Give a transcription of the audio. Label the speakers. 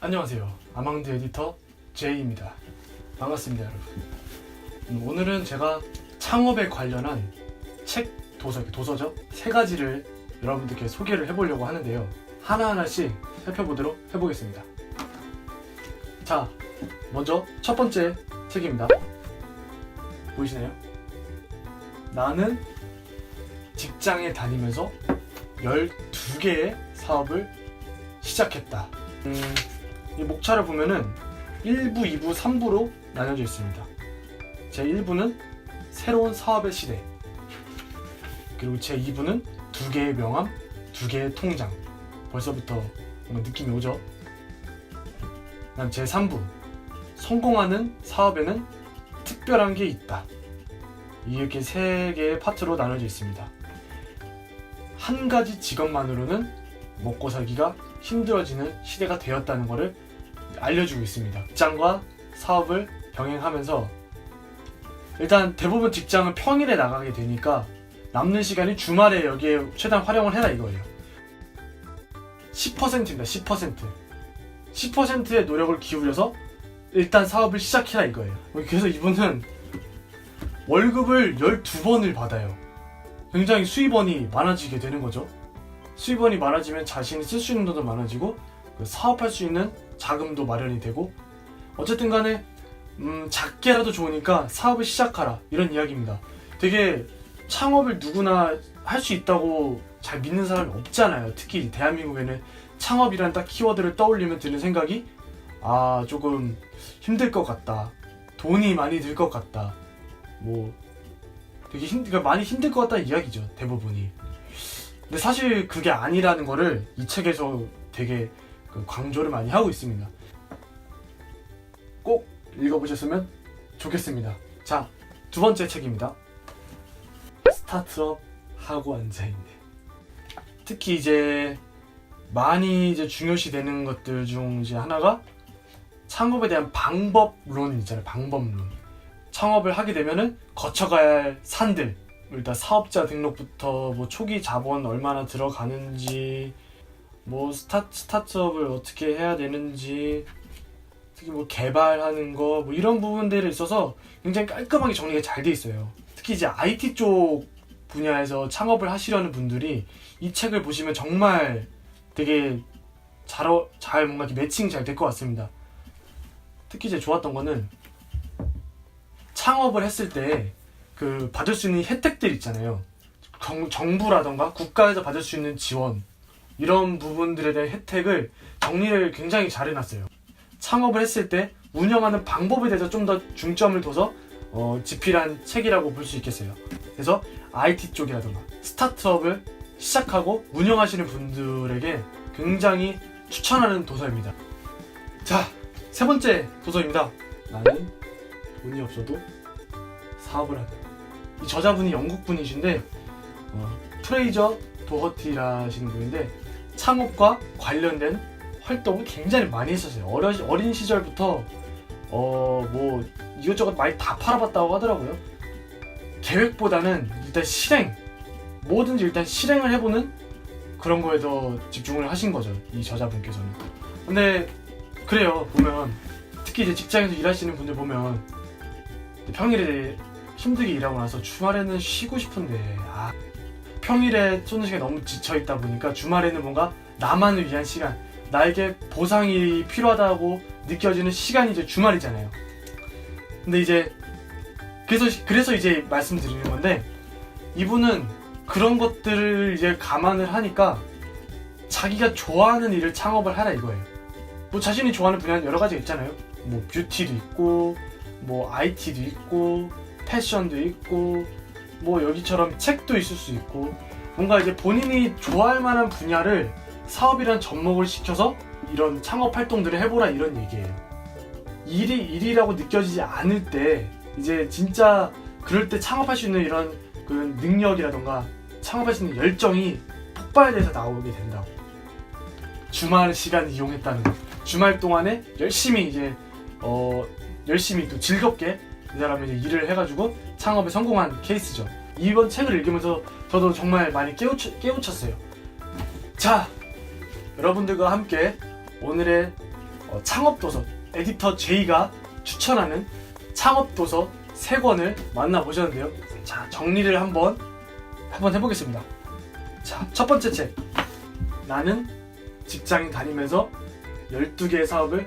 Speaker 1: 안녕하세요. 아망드 에디터 제이입니다. 반갑습니다, 여러분. 음, 오늘은 제가 창업에 관련한 책, 도서, 도서죠? 세 가지를 여러분들께 소개를 해보려고 하는데요. 하나하나씩 살펴보도록 해보겠습니다. 자, 먼저 첫 번째 책입니다. 보이시나요? 나는 직장에 다니면서 12개의 사업을 시작했다. 음, 이 목차를 보면은 1부, 2부, 3부로 나뉘어져 있습니다. 제 1부는 새로운 사업의 시대. 그리고 제 2부는 두 개의 명함, 두 개의 통장. 벌써부터 뭔가 느낌이 오죠? 그다음 제 3부. 성공하는 사업에는 특별한 게 있다. 이렇게 세 개의 파트로 나눠져 있습니다. 한 가지 직업만으로는 먹고 살기가 힘들어지는 시대가 되었다는 것을 알려주고 있습니다. 직장과 사업을 병행하면서 일단 대부분 직장은 평일에 나가게 되니까 남는 시간이 주말에 여기에 최대한 활용을 해라 이거예요. 10%입니다. 10%. 10%의 노력을 기울여서 일단 사업을 시작해라 이거예요. 그래서 이분은 월급을 12번을 받아요. 굉장히 수입원이 많아지게 되는 거죠. 수입원이 많아지면 자신이 쓸 수 있는 돈도 많아지고 그 사업할 수 있는 자금도 마련이 되고 어쨌든 간에 음, 작게라도 좋으니까 사업을 시작하라 이런 이야기입니다. 되게 창업을 누구나 할 수 있다고 잘 믿는 사람이 없잖아요. 특히 대한민국에는 창업이란 딱 키워드를 떠올리면 드는 생각이 아 조금 힘들 것 같다. 돈이 많이 들 것 같다. 뭐 되게 힘 그러니까 많이 힘들 것 같다는 이야기죠 대부분이. 근데 사실 그게 아니라는 거를 이 책에서 되게 그 강조를 많이 하고 있습니다. 꼭 읽어보셨으면 좋겠습니다. 자, 두 번째 책입니다. 스타트업 하고 앉아있네. 특히 이제 많이 이제 중요시 되는 것들 중 이제 하나가 창업에 대한 방법론 있잖아요. 방법론. 창업을 하게 되면은 거쳐가야 할 산들. 일단 사업자 등록부터 뭐 초기 자본 얼마나 들어가는지 뭐 스타, 스타트업을 어떻게 해야 되는지 특히 뭐 개발하는 거 뭐 이런 부분들에 있어서 굉장히 깔끔하게 정리가 잘 돼 있어요. 특히 이제 IT 쪽 분야에서 창업을 하시려는 분들이 이 책을 보시면 정말 되게 잘, 어- 잘 뭔가 이렇게 매칭이 잘될 것 같습니다. 특히 이제 좋았던 거는 창업을 했을 때 그 받을 수 있는 혜택들 있잖아요. 정, 정부라던가 국가에서 받을 수 있는 지원 이런 부분들에 대한 혜택을 정리를 굉장히 잘 해놨어요. 창업을 했을 때 운영하는 방법에 대해서 좀 더 중점을 둬서 어, 집필한 책이라고 볼 수 있겠어요. 그래서 IT 쪽이라던가 스타트업을 시작하고 운영하시는 분들에게 굉장히 추천하는 도서입니다. 자, 세 번째 도서입니다. 나는 돈이 없어도 사업을 한다. 이 저자분이 영국 분이신데 어, 프레이저 도허티라시는 분인데 창업과 관련된 활동을 굉장히 많이 했었어요. 어려, 어린 시절부터 어 뭐 이것저것 많이 다 팔아봤다고 하더라고요. 계획보다는 일단 실행 뭐든지 일단 실행을 해보는 그런 거에 더 집중을 하신 거죠. 이 저자분께서는. 근데 그래요 보면 특히 이제 직장에서 일하시는 분들 보면 평일에 힘들게 일하고 나서 주말에는 쉬고 싶은데 아 평일에 쏘는 시간이 너무 지쳐 있다 보니까 주말에는 뭔가 나만을 위한 시간 나에게 보상이 필요하다고 느껴지는 시간이 이제 주말이잖아요. 근데 이제 그래서 그래서 이제 말씀드리는 건데 이분은 그런 것들을 이제 감안을 하니까 자기가 좋아하는 일을 창업을 하라 이거예요. 뭐 자신이 좋아하는 분야는 여러 가지가 있잖아요. 뭐 뷰티도 있고 뭐 IT도 있고 패션도 있고 뭐 여기처럼 책도 있을 수 있고 뭔가 이제 본인이 좋아할 만한 분야를 사업이란 접목을 시켜서 이런 창업 활동들을 해보라 이런 얘기예요. 일이 일이라고 느껴지지 않을 때 이제 진짜 그럴 때 창업할 수 있는 이런 그 능력이라던가 창업할 수 있는 열정이 폭발돼서 나오게 된다고. 주말 시간 이용했다는 거. 주말 동안에 열심히 이제 어 열심히 또 즐겁게 이 사람이 이제 일을 해가지고 창업에 성공한 케이스죠. 이번 책을 읽으면서 저도 정말 많이 깨우쳐, 깨우쳤어요. 자, 여러분들과 함께 오늘의 어, 창업도서 에디터 J가 추천하는 창업도서 세 권을 만나보셨는데요. 자, 정리를 한번 한번 해보겠습니다. 자, 첫 번째 책. 나는 직장인 다니면서 12개의 사업을